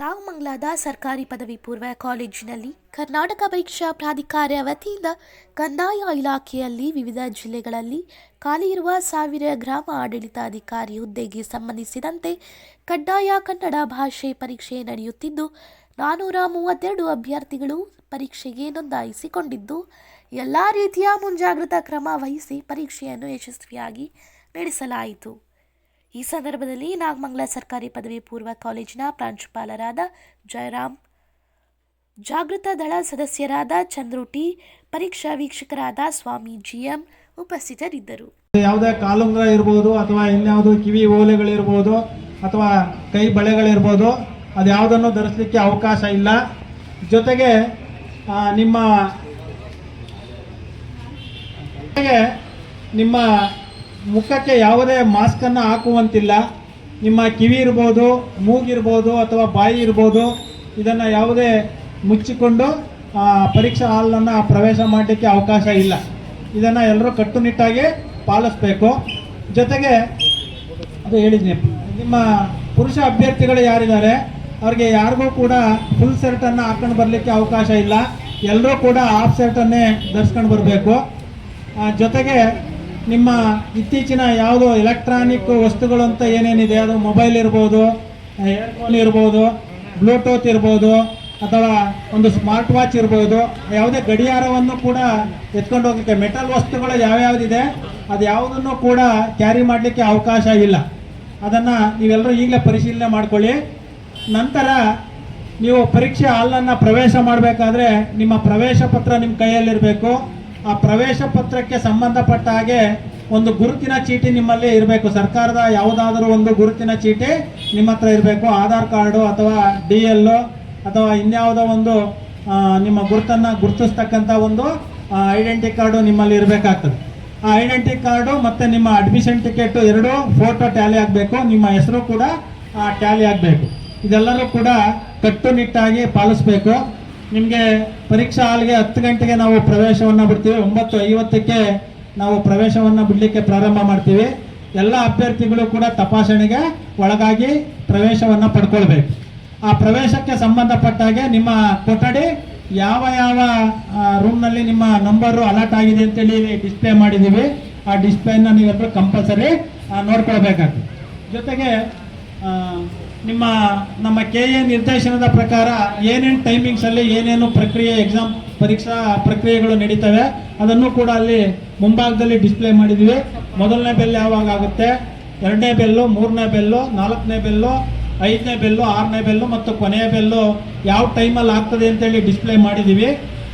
ನಾಗಮಂಗಲದ ಸರ್ಕಾರಿ ಪದವಿ ಪೂರ್ವ ಕಾಲೇಜಿನಲ್ಲಿ ಕರ್ನಾಟಕ ಪರೀಕ್ಷಾ ಪ್ರಾಧಿಕಾರ ವತಿಯಿಂದ ಕಂದಾಯ ಇಲಾಖೆಯಲ್ಲಿ ವಿವಿಧ ಜಿಲ್ಲೆಗಳಲ್ಲಿ ಖಾಲಿ ಇರುವ ಸಾವಿರ ಗ್ರಾಮ ಆಡಳಿತಾಧಿಕಾರಿ ಹುದ್ದೆಗೆ ಸಂಬಂಧಿಸಿದಂತೆ ಕಡ್ಡಾಯ ಕನ್ನಡ ಭಾಷೆ ಪರೀಕ್ಷೆ ನಡೆಯುತ್ತಿದ್ದು, ನಾನೂರ ಮೂವತ್ತೆರಡು ಅಭ್ಯರ್ಥಿಗಳು ಪರೀಕ್ಷೆಗೆ ನೋಂದಾಯಿಸಿಕೊಂಡಿದ್ದು, ಎಲ್ಲ ರೀತಿಯ ಮುಂಜಾಗ್ರತಾ ಕ್ರಮ ವಹಿಸಿ ಪರೀಕ್ಷೆಯನ್ನು ಯಶಸ್ವಿಯಾಗಿ ನಡೆಸಲಾಯಿತು. ಈ ಸಂದರ್ಭದಲ್ಲಿ ನಾಗಮಂಗಲ ಸರ್ಕಾರಿ ಪದವಿ ಪೂರ್ವ ಕಾಲೇಜಿನ ಪ್ರಾಂಶುಪಾಲರಾದ ಜಯರಾಮ್, ಜಾಗೃತ ದಳ ಸದಸ್ಯರಾದ ಚಂದ್ರುಟಿ, ಪರೀಕ್ಷಾ ವೀಕ್ಷಕರಾದ ಸ್ವಾಮಿ ಜಿಎಂ ಉಪಸ್ಥಿತರಿದ್ದರು. ಯಾವುದೇ ಕಾಲುಂಗ್ರ ಇರ್ಬೋದು ಅಥವಾ ಇನ್ಯಾವುದು ಕಿವಿ ಓಲೆಗಳಿರ್ಬೋದು ಅಥವಾ ಕೈ ಬಳೆಗಳಿರ್ಬೋದು ಅದು ಯಾವುದನ್ನು ಧರಿಸಲಿಕ್ಕೆ ಅವಕಾಶ ಇಲ್ಲ. ಜೊತೆಗೆ ನಿಮ್ಮ ನಿಮ್ಮ ಮುಖಕ್ಕೆ ಯಾವುದೇ ಮಾಸ್ಕನ್ನು ಹಾಕುವಂತಿಲ್ಲ. ನಿಮ್ಮ ಕಿವಿ ಇರ್ಬೋದು ಮೂಗಿರ್ಬೋದು ಅಥವಾ ಬಾಯಿ ಇರ್ಬೋದು, ಇದನ್ನು ಯಾವುದೇ ಮುಚ್ಚಿಕೊಂಡು ಪರೀಕ್ಷಾ ಹಾಲನ್ನು ಪ್ರವೇಶ ಮಾಡಲಿಕ್ಕೆ ಅವಕಾಶ ಇಲ್ಲ. ಇದನ್ನು ಎಲ್ಲರೂ ಕಟ್ಟುನಿಟ್ಟಾಗಿ ಪಾಲಿಸ್ಬೇಕು. ಜೊತೆಗೆ, ಅದು ಹೇಳಿದ್ನಿ, ನಿಮ್ಮ ಪುರುಷ ಅಭ್ಯರ್ಥಿಗಳು ಯಾರಿದ್ದಾರೆ, ಅವ್ರಿಗೆ ಯಾರಿಗೂ ಕೂಡ ಫುಲ್ ಶರ್ಟನ್ನು ಹಾಕೊಂಡು ಬರಲಿಕ್ಕೆ ಅವಕಾಶ ಇಲ್ಲ. ಎಲ್ಲರೂ ಕೂಡ ಹಾಫ್ ಶರ್ಟನ್ನೇ ಧರಿಸ್ಕೊಂಡು ಬರಬೇಕು. ಜೊತೆಗೆ ನಿಮ್ಮ ಇತ್ತೀಚಿನ ಯಾವುದೋ ಎಲೆಕ್ಟ್ರಾನಿಕ್ ವಸ್ತುಗಳು ಅಂತ ಏನೇನಿದೆ? ಅದು ಮೊಬೈಲ್ ಇರ್ಬೋದು ಏರ್ಫೋನ್ ಇರ್ಬೋದು ಬ್ಲೂಟೂತ್ ಇರ್ಬೋದು, ಅಥವಾ ಒಂದು ಸ್ಮಾರ್ಟ್ ವಾಚ್ ಇರ್ಬೋದು, ಯಾವುದೇ ಗಡಿಯಾರವನ್ನು ಕೂಡ ಎತ್ಕೊಂಡು ಹೋಗಲಿಕ್ಕೆ ಮೆಟಲ್ ವಸ್ತುಗಳು ಯಾವ್ಯಾವುದಿದೆ, ಅದು ಯಾವುದನ್ನು ಕೂಡ ಕ್ಯಾರಿ ಮಾಡಲಿಕ್ಕೆ ಅವಕಾಶ ಇಲ್ಲ. ಅದನ್ನು ನೀವೆಲ್ಲರೂ ಈಗಲೇ ಪರಿಶೀಲನೆ ಮಾಡ್ಕೊಳ್ಳಿ. ನಂತರ ನೀವು ಪರೀಕ್ಷೆ ಹಾಲನ್ನು ಪ್ರವೇಶ ಮಾಡಬೇಕಾದ್ರೆ ನಿಮ್ಮ ಪ್ರವೇಶ ಪತ್ರ ನಿಮ್ಮ ಕೈಯಲ್ಲಿರಬೇಕು. ಆ ಪ್ರವೇಶ ಪತ್ರಕ್ಕೆ ಸಂಬಂಧಪಟ್ಟ ಹಾಗೆ ಒಂದು ಗುರುತಿನ ಚೀಟಿ ನಿಮ್ಮಲ್ಲಿ ಇರಬೇಕು. ಸರ್ಕಾರದ ಯಾವುದಾದರೂ ಒಂದು ಗುರುತಿನ ಚೀಟಿ ನಿಮ್ಮ ಹತ್ರ ಇರಬೇಕು. ಆಧಾರ್ ಕಾರ್ಡು ಅಥವಾ ಡಿ ಎಲ್ಲು ಅಥವಾ ಇನ್ಯಾವುದೋ ಒಂದು ನಿಮ್ಮ ಗುರುತನ್ನು ಗುರುತಿಸ್ತಕ್ಕಂಥ ಒಂದು ಐಡೆಂಟಿ ಕಾರ್ಡು ನಿಮ್ಮಲ್ಲಿ ಇರಬೇಕಾಗ್ತದೆ. ಆ ಐಡೆಂಟಿ ಕಾರ್ಡು ಮತ್ತು ನಿಮ್ಮ ಅಡ್ಮಿಷನ್ ಟಿಕೆಟ್ ಎರಡೂ ಫೋಟೋ ಟ್ಯಾಲಿ ಆಗಬೇಕು. ನಿಮ್ಮ ಹೆಸರು ಕೂಡ ಟ್ಯಾಲಿ ಆಗಬೇಕು. ಇದೆಲ್ಲರೂ ಕೂಡ ಕಟ್ಟುನಿಟ್ಟಾಗಿ ಪಾಲಿಸ್ಬೇಕು. ನಿಮಗೆ ಪರೀಕ್ಷಾ ಹಾಲ್ಗೆ ಹತ್ತು ಗಂಟೆಗೆ ನಾವು ಪ್ರವೇಶವನ್ನು ಬಿಡ್ತೀವಿ ಒಂಬತ್ತು ಐವತ್ತಕ್ಕೆ ನಾವು ಪ್ರವೇಶವನ್ನು ಬಿಡಲಿಕ್ಕೆ ಪ್ರಾರಂಭ ಮಾಡ್ತೀವಿ. ಎಲ್ಲ ಅಭ್ಯರ್ಥಿಗಳು ಕೂಡ ತಪಾಸಣೆಗೆ ಒಳಗಾಗಿ ಪ್ರವೇಶವನ್ನು ಪಡ್ಕೊಳ್ಬೇಕು. ಆ ಪ್ರವೇಶಕ್ಕೆ ಸಂಬಂಧಪಟ್ಟಾಗೆ ನಿಮ್ಮ ಕೊಠಡಿ ಯಾವ ಯಾವ ರೂಮ್ನಲ್ಲಿ ನಿಮ್ಮ ನಂಬರು ಅಲರ್ಟ್ ಆಗಿದೆ ಅಂತೇಳಿ ಡಿಸ್ಪ್ಲೇ ಮಾಡಿದ್ದೀವಿ. ಆ ಡಿಸ್ಪ್ಲೇನ ನೀವೆಲ್ಲರೂ ಕಂಪಲ್ಸರಿ ನೋಡ್ಕೊಳ್ಬೇಕಾಗ್ತದೆ. ಜೊತೆಗೆ ನಿಮ್ಮ, ನಮ್ಮ ಕೆ ಎ ನಿರ್ದೇಶನದ ಪ್ರಕಾರ ಏನೇನು ಟೈಮಿಂಗ್ಸಲ್ಲಿ ಏನೇನು ಪ್ರಕ್ರಿಯೆ ಎಕ್ಸಾಮ್ ಪರೀಕ್ಷಾ ಪ್ರಕ್ರಿಯೆಗಳು ನಡೀತವೆ, ಅದನ್ನು ಕೂಡ ಅಲ್ಲಿ ಮುಂಭಾಗದಲ್ಲಿ ಡಿಸ್ಪ್ಲೇ ಮಾಡಿದ್ದೀವಿ ಮೊದಲನೇ ಬೆಲ್ ಯಾವಾಗ ಆಗುತ್ತೆ? ಎರಡನೇ ಬೆಲ್ಲು ಮೂರನೇ ಬೆಲ್ಲು ನಾಲ್ಕನೇ ಬೆಲ್ಲು ಐದನೇ ಬೆಲ್ಲು ಆರನೇ ಬೆಲ್ಲು ಮತ್ತು ಕೊನೆಯ ಬೆಲ್ಲು ಯಾವ ಟೈಮಲ್ಲಿ ಆಗ್ತದೆ ಅಂತೇಳಿ ಡಿಸ್ಪ್ಲೇ ಮಾಡಿದ್ದೀವಿ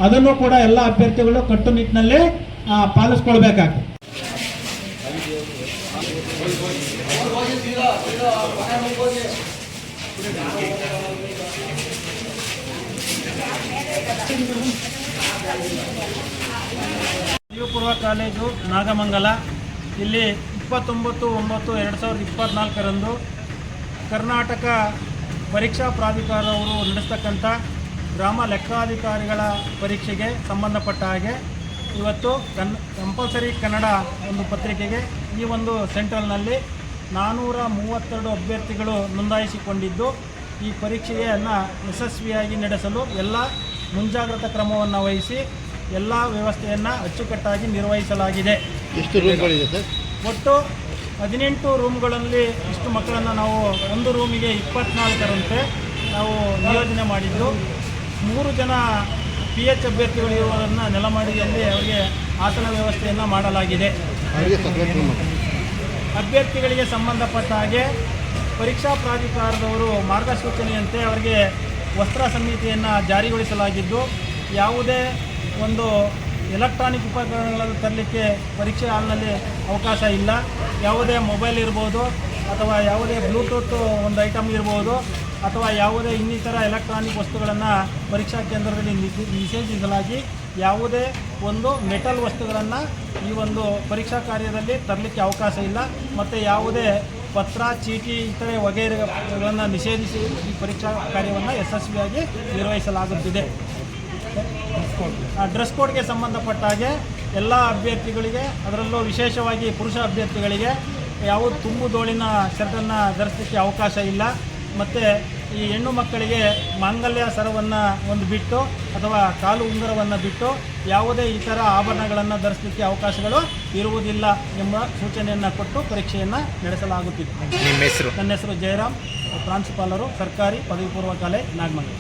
ಅದನ್ನು ಕೂಡ ಎಲ್ಲ ಅಭ್ಯರ್ಥಿಗಳು ಕಟ್ಟುನಿಟ್ಟಿನಲ್ಲಿ ಪಾಲಿಸ್ಕೊಳ್ಬೇಕಾಗ್ತದೆ ಪದವಿ ಪೂರ್ವ ಕಾಲೇಜು ನಾಗಮಂಗಲ, ಇಲ್ಲಿ ಇಪ್ಪತ್ತೊಂಬತ್ತು, ಒಂಬತ್ತು, ಎರಡು ಸಾವಿರದ ಇಪ್ಪತ್ತ್ನಾಲ್ಕರಂದು ಕರ್ನಾಟಕ ಪರೀಕ್ಷಾ ಪ್ರಾಧಿಕಾರವರು ನಡೆಸ್ತಕ್ಕಂಥ ಗ್ರಾಮ ಲೆಕ್ಕಾಧಿಕಾರಿಗಳ ಪರೀಕ್ಷೆಗೆ ಸಂಬಂಧಪಟ್ಟ ಹಾಗೆ ಇವತ್ತು ಕನ್ ಕಂಪಲ್ಸರಿ ಕನ್ನಡ ಒಂದು ಪತ್ರಿಕೆಗೆ ಈ ಒಂದು ಸೆಂಟ್ರಲ್ನಲ್ಲಿ ನಾನ್ನೂರ ಮೂವತ್ತೆರಡು ಅಭ್ಯರ್ಥಿಗಳು ನೋಂದಾಯಿಸಿಕೊಂಡಿದ್ದು ಈ ಪರೀಕ್ಷೆಯನ್ನು ಯಶಸ್ವಿಯಾಗಿ ನಡೆಸಲು ಎಲ್ಲ ಮುಂಜಾಗ್ರತಾ ಕ್ರಮವನ್ನು ವಹಿಸಿ ಎಲ್ಲ ವ್ಯವಸ್ಥೆಯನ್ನು ಅಚ್ಚುಕಟ್ಟಾಗಿ ನಿರ್ವಹಿಸಲಾಗಿದೆ. ಎಷ್ಟು ರೂಮ್ಗಳಿದೆ ಸರ್? ಒಟ್ಟು ಹದಿನೆಂಟು ರೂಮ್ಗಳಲ್ಲಿ ಇಷ್ಟು ಮಕ್ಕಳನ್ನು ನಾವು ಒಂದು ರೂಮಿಗೆ ಇಪ್ಪತ್ನಾಲ್ಕರಂತೆ ನಾವು ನಿಯೋಜನೆ ಮಾಡಿದ್ದು. ಮೂರು ಜನ ಪಿ ಎಚ್ ಅಭ್ಯರ್ಥಿಗಳು ಇರುವುದನ್ನು ನೆಲಮಾಡಿಯಲ್ಲಿ ಅವರಿಗೆ ಆಸನ ವ್ಯವಸ್ಥೆಯನ್ನು ಮಾಡಲಾಗಿದೆ. ಅಭ್ಯರ್ಥಿಗಳಿಗೆ ಸಂಬಂಧಪಟ್ಟ ಹಾಗೆ ಪರೀಕ್ಷಾ ಪ್ರಾಧಿಕಾರದವರು ಮಾರ್ಗಸೂಚನೆಯಂತೆ ಅವರಿಗೆ ವಸ್ತ್ರ ಸಂಹಿತೆಯನ್ನು ಜಾರಿಗೊಳಿಸಲಾಗಿದ್ದು, ಯಾವುದೇ ಒಂದು ಎಲೆಕ್ಟ್ರಾನಿಕ್ ಉಪಕರಣಗಳನ್ನು ತರಲಿಕ್ಕೆ ಪರೀಕ್ಷೆ ಹಾಲ್ನಲ್ಲಿ ಅವಕಾಶ ಇಲ್ಲ. ಯಾವುದೇ ಮೊಬೈಲ್ ಇರ್ಬೋದು ಅಥವಾ ಯಾವುದೇ ಬ್ಲೂಟೂತ್ ಒಂದು ಐಟಮ್ ಇರ್ಬೋದು. ಅಥವಾ ಯಾವುದೇ ಇನ್ನಿತರ ಎಲೆಕ್ಟ್ರಾನಿಕ್ ವಸ್ತುಗಳನ್ನು ಪರೀಕ್ಷಾ ಕೇಂದ್ರದಲ್ಲಿ ನಿಷೇ- ನಿಷೇಧಿಸಲಾಗಿ ಯಾವುದೇ ಒಂದು ಮೆಟಲ್ ವಸ್ತುಗಳನ್ನು ಈ ಒಂದು ಪರೀಕ್ಷಾ ಕಾರ್ಯದಲ್ಲಿ ತರಲಿಕ್ಕೆ ಅವಕಾಶ ಇಲ್ಲ. ಮತ್ತು ಯಾವುದೇ ಪತ್ರ, ಚೀಟಿ, ಇತರೆ ವಗೈರೆಗಳನ್ನು ನಿಷೇಧಿಸಿ ಈ ಪರೀಕ್ಷಾ ಕಾರ್ಯವನ್ನು ಯಶಸ್ವಿಯಾಗಿ ನಿರ್ವಹಿಸಲಾಗುತ್ತಿದೆ. ಡ್ರೆಸ್ ಕೋಡ್ಗೆ ಸಂಬಂಧಪಟ್ಟ ಹಾಗೆ ಎಲ್ಲ ಅಭ್ಯರ್ಥಿಗಳಿಗೆ, ಅದರಲ್ಲೂ ವಿಶೇಷವಾಗಿ ಪುರುಷ ಅಭ್ಯರ್ಥಿಗಳಿಗೆ ಯಾವ ತುಂಬು ದೋಳಿನ ಶರ್ಟನ್ನು ಧರಿಸಲಿಕ್ಕೆ ಅವಕಾಶ ಇಲ್ಲ. ಮತ್ತು ಈ ಹೆಣ್ಣು ಮಕ್ಕಳಿಗೆ ಮಾಂಗಲ್ಯ ಸರವನ್ನು ಒಂದು ಬಿಟ್ಟು ಅಥವಾ ಕಾಲು ಉಂಗುರವನ್ನು ಬಿಟ್ಟು ಯಾವುದೇ ಇತರ ಆಭರಣಗಳನ್ನು ಧರಿಸಲಿಕ್ಕೆ ಅವಕಾಶಗಳು ಇರುವುದಿಲ್ಲ ಎಂಬ ಸೂಚನೆಯನ್ನು ಕೊಟ್ಟು ಪರೀಕ್ಷೆಯನ್ನು ನಡೆಸಲಾಗುತ್ತಿದೆ ನಿಮ್ಮ ಹೆಸರು? ನನ್ನ ಹೆಸರು ಜಯರಾಮ್. ಪ್ರಾಂಶುಪಾಲರು ಸರ್ಕಾರಿ ಪದವಿ ಪೂರ್ವ ಕಾಲೇ ನಾಗಮಂಗಲ.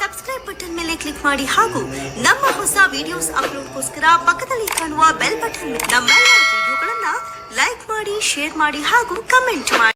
ಸಬ್ಸ್ಕ್ರೈಬ್ ಬಟನ್ ಮೇಲೆ ಕ್ಲಿಕ್ ಮಾಡಿ ಹಾಗೂ ನಮ್ಮ ಹೊಸ ವಿಡಿಯೋಸ್ ಅಪ್ಲೋಡ್ಗೋಸ್ಕರ ಪಕ್ಕದಲ್ಲಿ ಕಾಣುವ ಬೆಲ್ ಬಟನ್ ನಮ್ಮೆಲ್ಲ ವಿಡಿಯೋಗಳನ್ನು ಲೈಕ್ ಮಾಡಿ ಶೇರ್ ಮಾಡಿ ಹಾಗೂ ಕಮೆಂಟ್ ಮಾಡಿ.